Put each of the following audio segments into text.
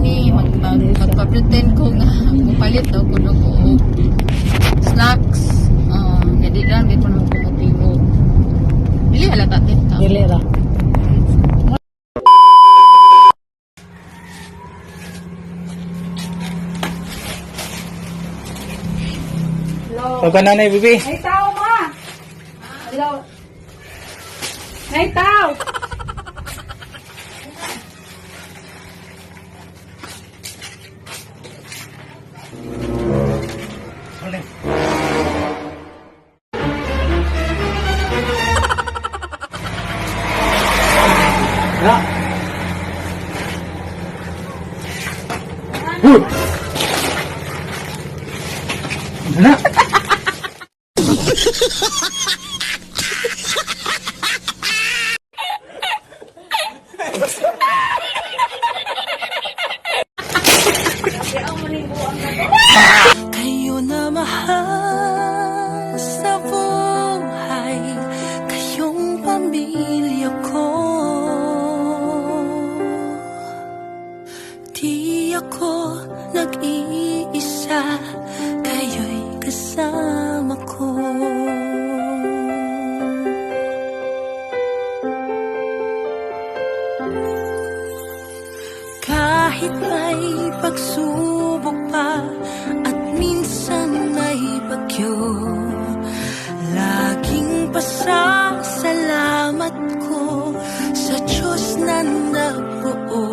ni mag, mag magpa-pretend ko nga mupalit daw ko no ko og snacks. Uh, gadi lang di ko na ko motibo. Dili halata tita. Dili ra. Ka nanay, bibi. May tao ma. Hello. May tao. Uy! Na. Kayo na mahal sa buhay ako nag-iisa Kayo'y kasama ko. Kahit may pagsubok pa at minsan may bagyo Laging pasasalamat ko sa Diyos na nabuo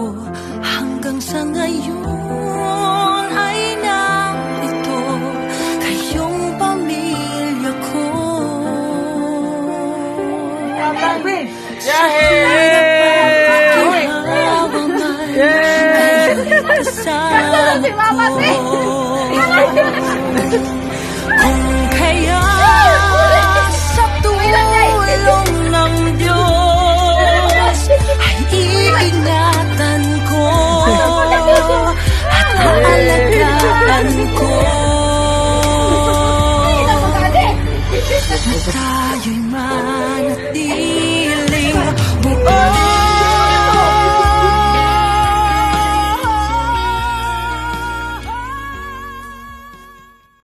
Kung kaya sa tulong ng Diyos ay iingatan ko at aalagaan ko.